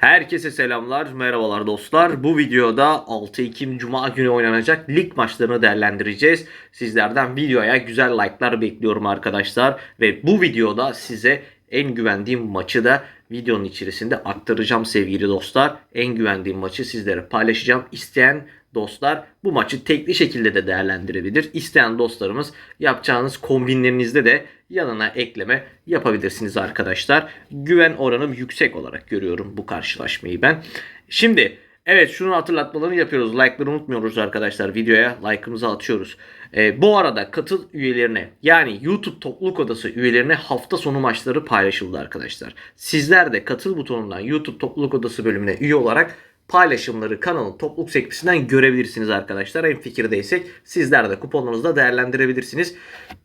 Herkese selamlar, merhabalar dostlar. Bu videoda 6 Ekim Cuma günü oynanacak lig maçlarını değerlendireceğiz. Sizlerden videoya güzel like'lar bekliyorum arkadaşlar. Ve bu videoda size en güvendiğim maçı da videonun içerisinde aktaracağım sevgili dostlar. En güvendiğim maçı sizlere paylaşacağım. İsteyen dostlar bu maçı tekli şekilde de değerlendirebilir. İsteyen dostlarımız yapacağınız kombinlerinizde de yanına ekleme yapabilirsiniz arkadaşlar. Güven oranım yüksek olarak görüyorum bu karşılaşmayı ben. Şimdi evet şunu hatırlatmalarını yapıyoruz. Like'ları unutmuyoruz arkadaşlar. Videoya like'ımızı atıyoruz. Ee, bu arada katıl üyelerine yani YouTube topluluk odası üyelerine hafta sonu maçları paylaşıldı arkadaşlar. Sizler de katıl butonundan YouTube topluluk odası bölümüne üye olarak paylaşımları kanalın topluluk sekmesinden görebilirsiniz arkadaşlar. En fikirdeysek sizler de kuponlarınızda değerlendirebilirsiniz.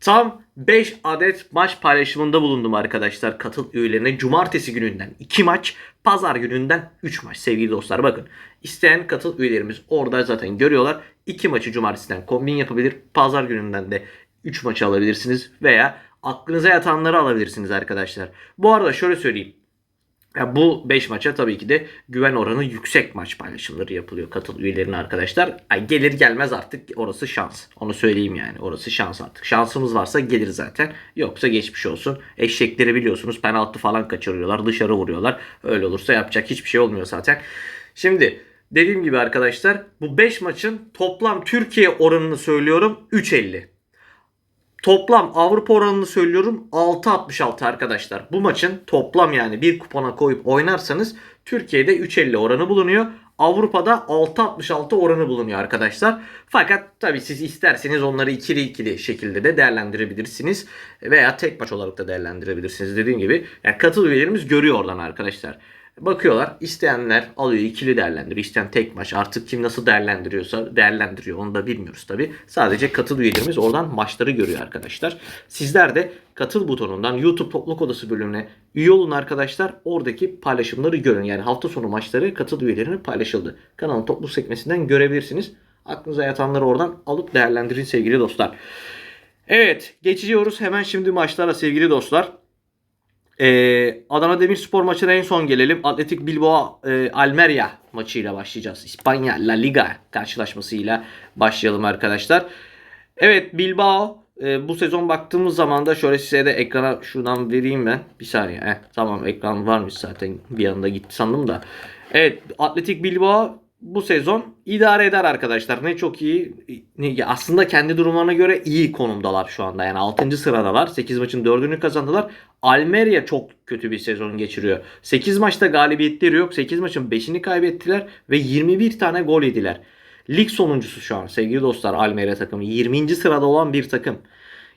Tam 5 adet maç paylaşımında bulundum arkadaşlar katıl üyelerine. Cumartesi gününden 2 maç, pazar gününden 3 maç sevgili dostlar. Bakın isteyen katıl üyelerimiz orada zaten görüyorlar. 2 maçı cumartesiden kombin yapabilir. Pazar gününden de 3 maçı alabilirsiniz veya aklınıza yatanları alabilirsiniz arkadaşlar. Bu arada şöyle söyleyeyim. Ya bu 5 maça tabii ki de güven oranı yüksek maç paylaşımları yapılıyor katıl üyelerine arkadaşlar. Ay gelir gelmez artık orası şans. Onu söyleyeyim yani. Orası şans artık. Şansımız varsa gelir zaten. Yoksa geçmiş olsun. Eşekleri biliyorsunuz penaltı falan kaçırıyorlar. Dışarı vuruyorlar. Öyle olursa yapacak hiçbir şey olmuyor zaten. Şimdi dediğim gibi arkadaşlar bu 5 maçın toplam Türkiye oranını söylüyorum 3.50. Toplam Avrupa oranını söylüyorum 6.66 arkadaşlar. Bu maçın toplam yani bir kupona koyup oynarsanız Türkiye'de 3.50 oranı bulunuyor. Avrupa'da 6.66 oranı bulunuyor arkadaşlar. Fakat tabi siz isterseniz onları ikili ikili şekilde de değerlendirebilirsiniz. Veya tek maç olarak da değerlendirebilirsiniz dediğim gibi. Yani katıl üyelerimiz görüyor oradan arkadaşlar. Bakıyorlar isteyenler alıyor ikili değerlendiriyor. İsteyen tek maç artık kim nasıl değerlendiriyorsa değerlendiriyor onu da bilmiyoruz tabi. Sadece katıl üyelerimiz oradan maçları görüyor arkadaşlar. Sizler de katıl butonundan YouTube topluluk odası bölümüne üye olun arkadaşlar. Oradaki paylaşımları görün. Yani hafta sonu maçları katıl üyelerine paylaşıldı. Kanalın topluluk sekmesinden görebilirsiniz. Aklınıza yatanları oradan alıp değerlendirin sevgili dostlar. Evet geçiyoruz hemen şimdi maçlara sevgili dostlar. Ee, Adana Demirspor maçına en son gelelim. Atletik Bilbao e, Almeria maçıyla başlayacağız. İspanya La Liga karşılaşmasıyla başlayalım arkadaşlar. Evet Bilbao e, bu sezon baktığımız zaman da şöyle size de ekrana şuradan vereyim ben. Bir saniye. Heh, tamam ekran varmış zaten bir anda gitti sandım da. Evet Atletik Bilbao bu sezon idare eder arkadaşlar. Ne çok iyi. Aslında kendi durumlarına göre iyi konumdalar şu anda. Yani 6. sıradalar. 8 maçın 4'ünü kazandılar. Almeria çok kötü bir sezon geçiriyor. 8 maçta galibiyetleri yok. 8 maçın 5'ini kaybettiler ve 21 tane gol yediler. Lig sonuncusu şu an sevgili dostlar Almeria takımı. 20. sırada olan bir takım.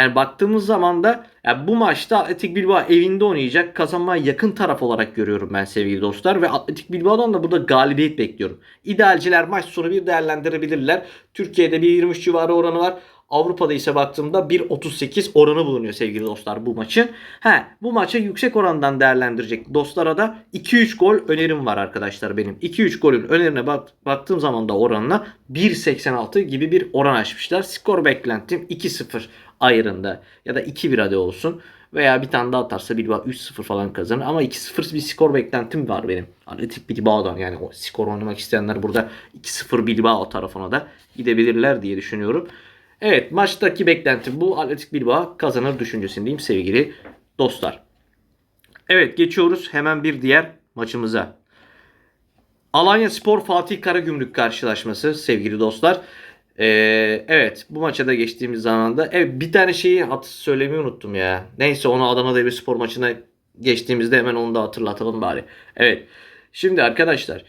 Yani baktığımız zaman da yani bu maçta Atletik Bilbao evinde oynayacak. Kazanmaya yakın taraf olarak görüyorum ben sevgili dostlar. Ve Atletik Bilbao'dan da burada galibiyet bekliyorum. İdealciler maç sonu bir değerlendirebilirler. Türkiye'de 1.23 civarı oranı var. Avrupa'da ise baktığımda 1.38 oranı bulunuyor sevgili dostlar bu maçın. He, bu maçı yüksek orandan değerlendirecek dostlara da 2-3 gol önerim var arkadaşlar benim. 2-3 golün önerine bak, baktığım zaman da oranına 1.86 gibi bir oran açmışlar. Skor beklentim 2-0 ayarında ya da 2-1 hadi olsun. Veya bir tane daha atarsa Bilbao 3-0 falan kazanır. Ama 2-0 bir skor beklentim var benim. Atletik Bilbao'dan yani o skor oynamak isteyenler burada 2-0 Bilbao tarafına da gidebilirler diye düşünüyorum. Evet maçtaki beklentim bu. Atletik Bilbao kazanır düşüncesindeyim sevgili dostlar. Evet geçiyoruz hemen bir diğer maçımıza. Alanya Spor Fatih Karagümrük karşılaşması sevgili dostlar. Ee, evet bu maça da geçtiğimiz zaman da evet bir tane şeyi hat söylemeyi unuttum ya. Neyse onu Adana Demirspor maçına geçtiğimizde hemen onu da hatırlatalım bari. Evet. Şimdi arkadaşlar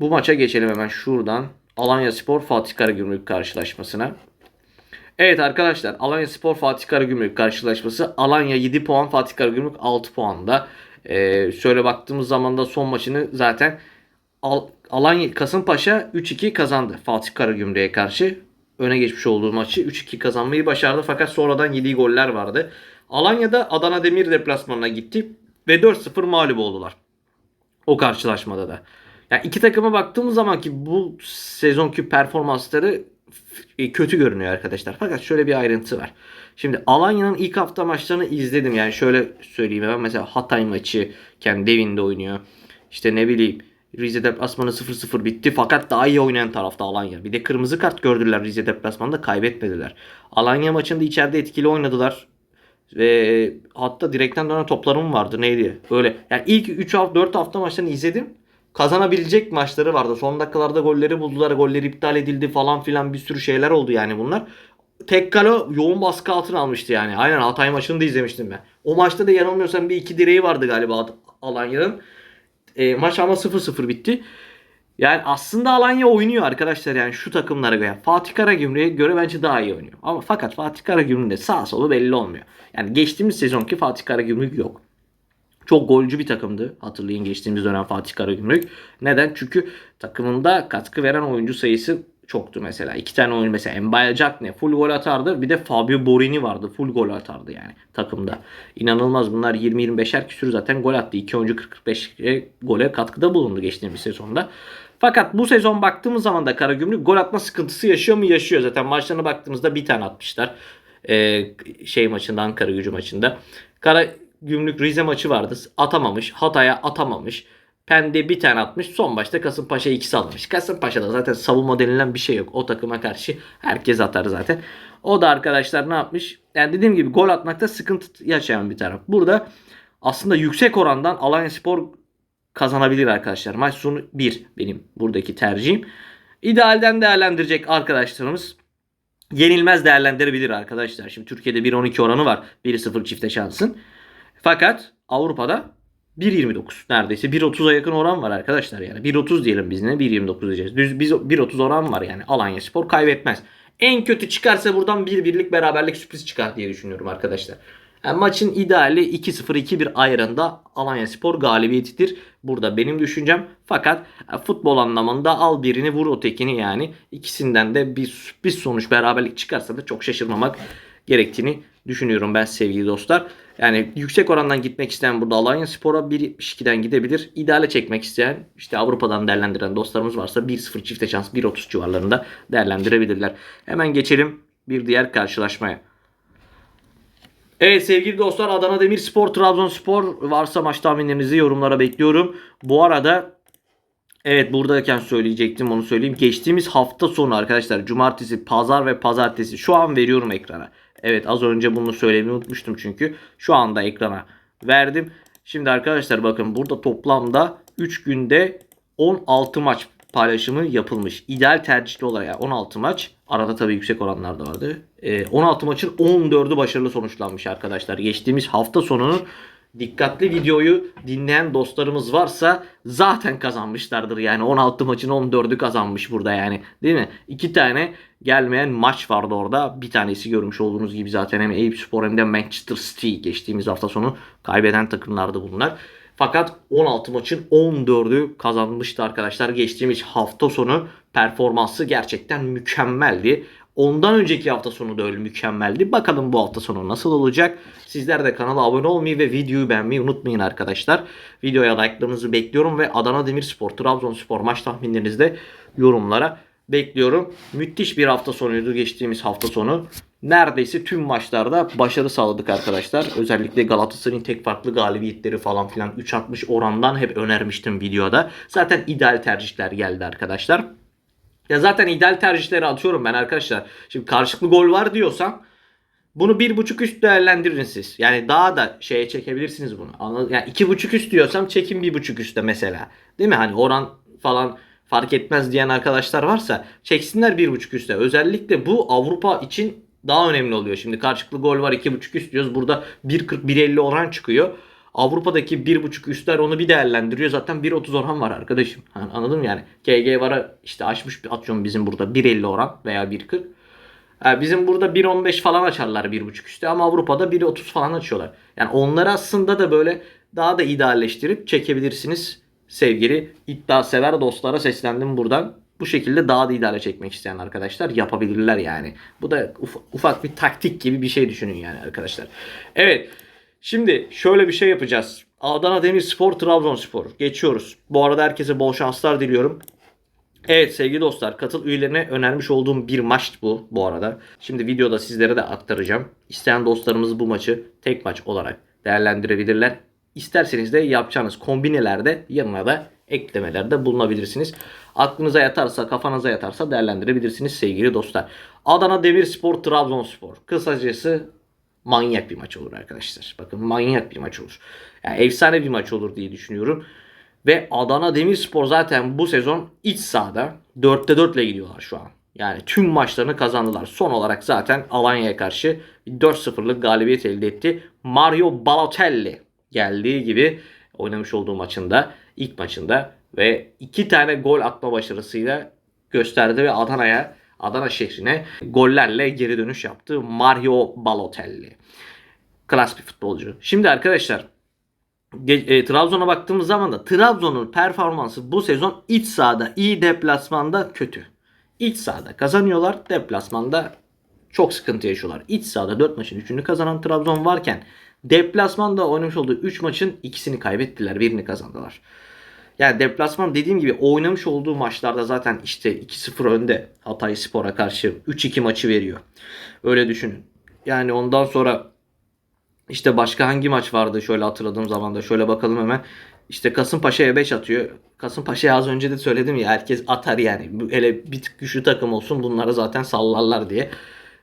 bu maça geçelim hemen şuradan. Alanya Spor Fatih Karagümrük karşılaşmasına. Evet arkadaşlar Alanya Spor Fatih Karagümrük karşılaşması. Alanya 7 puan Fatih Karagümrük 6 puanda. Ee, şöyle baktığımız zaman da son maçını zaten Al Alanya Kasımpaşa 3-2 kazandı Fatih Karagümrük'e karşı. Öne geçmiş olduğu maçı 3-2 kazanmayı başardı fakat sonradan yediği goller vardı. Alanya'da Adana Demir deplasmanına gitti ve 4-0 mağlup oldular. O karşılaşmada da. Yani iki takıma baktığımız zaman ki bu sezonki performansları e, kötü görünüyor arkadaşlar. Fakat şöyle bir ayrıntı var. Şimdi Alanya'nın ilk hafta maçlarını izledim. Yani şöyle söyleyeyim hemen mesela Hatay maçı kendi evinde oynuyor. işte ne bileyim Rize deplasmanı 0-0 bitti fakat daha iyi oynayan tarafta Alanya. Bir de kırmızı kart gördüler Rize deplasmanında kaybetmediler. Alanya maçında içeride etkili oynadılar. Ve hatta direkten dönen toplarım vardı neydi? Böyle yani ilk 3 hafta 4 hafta maçlarını izledim. Kazanabilecek maçları vardı. Son dakikalarda golleri buldular. Golleri iptal edildi falan filan bir sürü şeyler oldu yani bunlar. Tek kale yoğun baskı altına almıştı yani. Aynen Hatay maçını da izlemiştim ben. O maçta da yanılmıyorsam bir iki direği vardı galiba Alanya'nın. E, maç ama 0-0 bitti. Yani aslında Alanya oynuyor arkadaşlar yani şu takımlara göre. Fatih Karagümrük'e göre bence daha iyi oynuyor. Ama fakat Fatih Karagümrük'ün de sağ solu belli olmuyor. Yani geçtiğimiz sezonki Fatih Karagümrük yok. Çok golcü bir takımdı. Hatırlayın geçtiğimiz dönem Fatih Karagümrük. Neden? Çünkü takımında katkı veren oyuncu sayısı çoktu mesela. İki tane oyuncu mesela Jack ne full gol atardı. Bir de Fabio Borini vardı. Full gol atardı yani takımda. İnanılmaz bunlar 20-25'er küsür zaten gol attı. İki oyuncu 40-45 gole katkıda bulundu geçtiğimiz sezonda. Fakat bu sezon baktığımız zaman da Karagümrük gol atma sıkıntısı yaşıyor mu? Yaşıyor. Zaten maçlarına baktığımızda bir tane atmışlar. Ee, şey maçında Ankara gücü maçında. Karagümrük Rize maçı vardı. Atamamış. Hatay'a atamamış. Pende bir tane atmış. Son başta Kasımpaşa ikisi almış. Kasımpaşa'da zaten savunma denilen bir şey yok. O takıma karşı herkes atar zaten. O da arkadaşlar ne yapmış? Yani dediğim gibi gol atmakta sıkıntı yaşayan bir taraf. Burada aslında yüksek orandan Alanya Spor kazanabilir arkadaşlar. Maç sonu 1 benim buradaki tercihim. İdealden değerlendirecek arkadaşlarımız yenilmez değerlendirebilir arkadaşlar. Şimdi Türkiye'de 1.12 oranı var. 1-0 çifte şansın. Fakat Avrupa'da 1.29 neredeyse 1.30'a yakın oran var arkadaşlar yani. 1.30 diyelim biz ne 1.29 diyeceğiz. Düz biz 1.30 oran var yani. Alanya Spor kaybetmez. En kötü çıkarsa buradan bir birlik beraberlik sürpriz çıkar diye düşünüyorum arkadaşlar. Yani maçın ideali 2-0 2-1 ayarında Alanya Spor galibiyetidir. Burada benim düşüncem. Fakat e, futbol anlamında al birini vur ötekini yani. ikisinden de bir sürpriz sonuç beraberlik çıkarsa da çok şaşırmamak gerektiğini düşünüyorum ben sevgili dostlar. Yani yüksek orandan gitmek isteyen burada Alanya Spor'a 1.72'den gidebilir. İdeale çekmek isteyen işte Avrupa'dan değerlendiren dostlarımız varsa 1.0 çifte şans 1.30 civarlarında değerlendirebilirler. Hemen geçelim bir diğer karşılaşmaya. Evet sevgili dostlar Adana Demirspor, Trabzonspor varsa maç tahminlerinizi yorumlara bekliyorum. Bu arada evet buradayken söyleyecektim onu söyleyeyim. Geçtiğimiz hafta sonu arkadaşlar cumartesi, pazar ve pazartesi şu an veriyorum ekrana. Evet az önce bunu söylemeyi unutmuştum çünkü. Şu anda ekrana verdim. Şimdi arkadaşlar bakın burada toplamda 3 günde 16 maç paylaşımı yapılmış. İdeal tercihli olarak yani 16 maç. Arada tabii yüksek oranlar da vardı. Ee, 16 maçın 14'ü başarılı sonuçlanmış arkadaşlar. Geçtiğimiz hafta sonunun dikkatli videoyu dinleyen dostlarımız varsa zaten kazanmışlardır. Yani 16 maçın 14'ü kazanmış burada yani. Değil mi? İki tane gelmeyen maç vardı orada. Bir tanesi görmüş olduğunuz gibi zaten hem Eyüp Spor hem de Manchester City geçtiğimiz hafta sonu kaybeden takımlardı bunlar. Fakat 16 maçın 14'ü kazanmıştı arkadaşlar. Geçtiğimiz hafta sonu performansı gerçekten mükemmeldi. Ondan önceki hafta sonu da öyle mükemmeldi. Bakalım bu hafta sonu nasıl olacak? Sizler de kanala abone olmayı ve videoyu beğenmeyi unutmayın arkadaşlar. Videoya like'larınızı bekliyorum ve Adana Demirspor, Trabzonspor maç tahminlerinizi de yorumlara bekliyorum. Müthiş bir hafta sonuydu geçtiğimiz hafta sonu. Neredeyse tüm maçlarda başarı sağladık arkadaşlar. Özellikle Galatasaray'ın tek farklı galibiyetleri falan filan 3.60 orandan hep önermiştim videoda. Zaten ideal tercihler geldi arkadaşlar. Ya zaten ideal tercihleri atıyorum ben arkadaşlar. Şimdi karşılıklı gol var diyorsam bunu bir buçuk üst değerlendirin siz. Yani daha da şeye çekebilirsiniz bunu. Anladın? Yani iki buçuk üst diyorsam çekin bir buçuk üstte mesela. Değil mi? Hani oran falan fark etmez diyen arkadaşlar varsa çeksinler bir buçuk üstte. Özellikle bu Avrupa için daha önemli oluyor. Şimdi karşılıklı gol var iki buçuk üst diyoruz. Burada 1.40 1.50 oran çıkıyor. Avrupa'daki 1.5 üstler onu bir değerlendiriyor. Zaten 1.30 oran var arkadaşım. Yani anladın mı yani? KG vara işte açmış atıyorum bizim burada 1.50 oran veya 1.40. Yani bizim burada 1.15 falan açarlar 1.5 üstte ama Avrupa'da 1.30 falan açıyorlar. Yani onları aslında da böyle daha da idealleştirip çekebilirsiniz sevgili iddia sever dostlara seslendim buradan. Bu şekilde daha da ideale çekmek isteyen arkadaşlar yapabilirler yani. Bu da uf- ufak bir taktik gibi bir şey düşünün yani arkadaşlar. Evet. Şimdi şöyle bir şey yapacağız. Adana Demirspor, Trabzonspor. Geçiyoruz. Bu arada herkese bol şanslar diliyorum. Evet sevgili dostlar katıl üyelerine önermiş olduğum bir maç bu bu arada. Şimdi videoda sizlere de aktaracağım. İsteyen dostlarımız bu maçı tek maç olarak değerlendirebilirler. isterseniz de yapacağınız kombinelerde yanına da eklemelerde bulunabilirsiniz. Aklınıza yatarsa, kafanıza yatarsa değerlendirebilirsiniz sevgili dostlar. Adana Demirspor, Trabzonspor. Kısacası manyak bir maç olur arkadaşlar. Bakın manyak bir maç olur. Yani efsane bir maç olur diye düşünüyorum. Ve Adana Demirspor zaten bu sezon iç sahada 4'te 4 ile gidiyorlar şu an. Yani tüm maçlarını kazandılar. Son olarak zaten Alanya'ya karşı 4-0'lık galibiyet elde etti. Mario Balotelli geldiği gibi oynamış olduğu maçında ilk maçında ve iki tane gol atma başarısıyla gösterdi ve Adana'ya Adana şehrine gollerle geri dönüş yaptı Mario Balotelli. Klas bir futbolcu. Şimdi arkadaşlar e, Trabzon'a baktığımız zaman da Trabzon'un performansı bu sezon iç sahada iyi deplasmanda kötü. İç sahada kazanıyorlar, deplasmanda çok sıkıntı yaşıyorlar. İç sahada 4 maçın 3'ünü kazanan Trabzon varken deplasmanda oynamış olduğu 3 maçın ikisini kaybettiler, birini kazandılar. Yani deplasman dediğim gibi oynamış olduğu maçlarda zaten işte 2-0 önde Hatay Spor'a karşı 3-2 maçı veriyor. Öyle düşünün. Yani ondan sonra işte başka hangi maç vardı şöyle hatırladığım zaman da şöyle bakalım hemen. İşte Kasımpaşa'ya 5 atıyor. Kasımpaşa'ya az önce de söyledim ya herkes atar yani. Hele bir tık güçlü takım olsun bunları zaten sallarlar diye.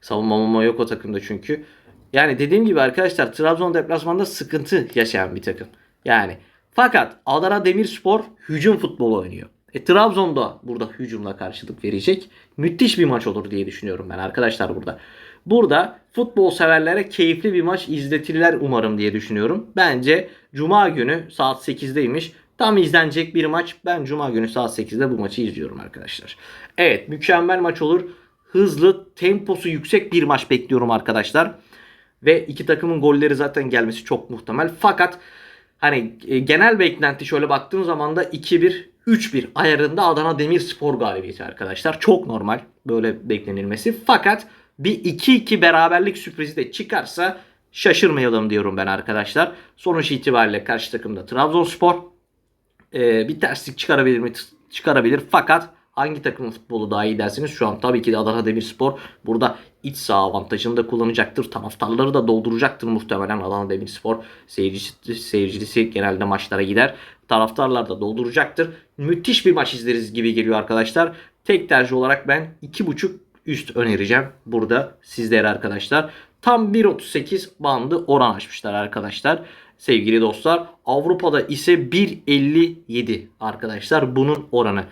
Savunma yok o takımda çünkü. Yani dediğim gibi arkadaşlar Trabzon deplasmanda sıkıntı yaşayan bir takım. Yani fakat Adana Demirspor hücum futbolu oynuyor. E, Trabzon da burada hücumla karşılık verecek. Müthiş bir maç olur diye düşünüyorum ben arkadaşlar burada. Burada futbol severlere keyifli bir maç izletirler umarım diye düşünüyorum. Bence Cuma günü saat 8'deymiş. Tam izlenecek bir maç. Ben Cuma günü saat 8'de bu maçı izliyorum arkadaşlar. Evet mükemmel maç olur. Hızlı, temposu yüksek bir maç bekliyorum arkadaşlar. Ve iki takımın golleri zaten gelmesi çok muhtemel. Fakat hani e, genel beklenti şöyle baktığım zaman da 2-1 3-1 ayarında Adana Demirspor galibiyeti arkadaşlar. Çok normal böyle beklenilmesi. Fakat bir 2-2 beraberlik sürprizi de çıkarsa şaşırmayalım diyorum ben arkadaşlar. Sonuç itibariyle karşı takımda Trabzonspor e, bir terslik çıkarabilir mi? Çıkarabilir. Fakat hangi takımın futbolu daha iyi dersiniz? Şu an tabii ki de Adana Demirspor burada iç saha avantajını da kullanacaktır. Taraftarları da dolduracaktır muhtemelen Adana Demirspor. Seyircisi, seyircisi genelde maçlara gider. Taraftarlar da dolduracaktır. Müthiş bir maç izleriz gibi geliyor arkadaşlar. Tek tercih olarak ben 2.5 üst önereceğim burada sizlere arkadaşlar. Tam 1.38 bandı oran açmışlar arkadaşlar. Sevgili dostlar Avrupa'da ise 1.57 arkadaşlar bunun oranı.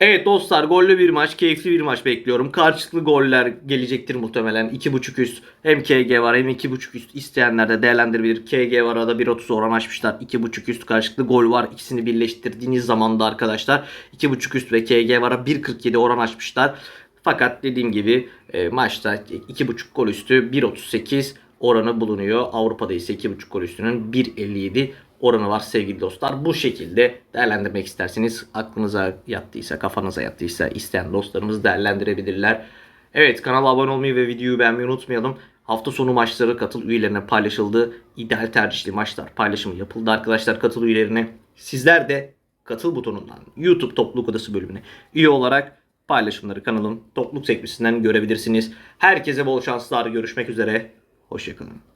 Evet dostlar gollü bir maç, keyifli bir maç bekliyorum. Karşılıklı goller gelecektir muhtemelen. 2.5 üst hem KG var hem 2.5 üst isteyenler de değerlendirebilir. KG var arada 1.30 oran açmışlar. 2.5 üst karşılıklı gol var. İkisini birleştirdiğiniz zaman da arkadaşlar 2.5 üst ve KG vara 1.47 oran açmışlar. Fakat dediğim gibi e, maçta 2.5 gol üstü 1.38 oranı bulunuyor. Avrupa'da ise 2.5 gol üstünün 1.57 oranı var sevgili dostlar. Bu şekilde değerlendirmek isterseniz aklınıza yattıysa, kafanıza yattıysa isteyen dostlarımız değerlendirebilirler. Evet kanala abone olmayı ve videoyu beğenmeyi unutmayalım. Hafta sonu maçları katıl üyelerine paylaşıldı. İdeal tercihli maçlar paylaşımı yapıldı arkadaşlar katıl üyelerine. Sizler de katıl butonundan YouTube Topluluk Odası bölümüne üye olarak paylaşımları kanalın topluluk sekmesinden görebilirsiniz. Herkese bol şanslar. Görüşmek üzere. Hoşçakalın.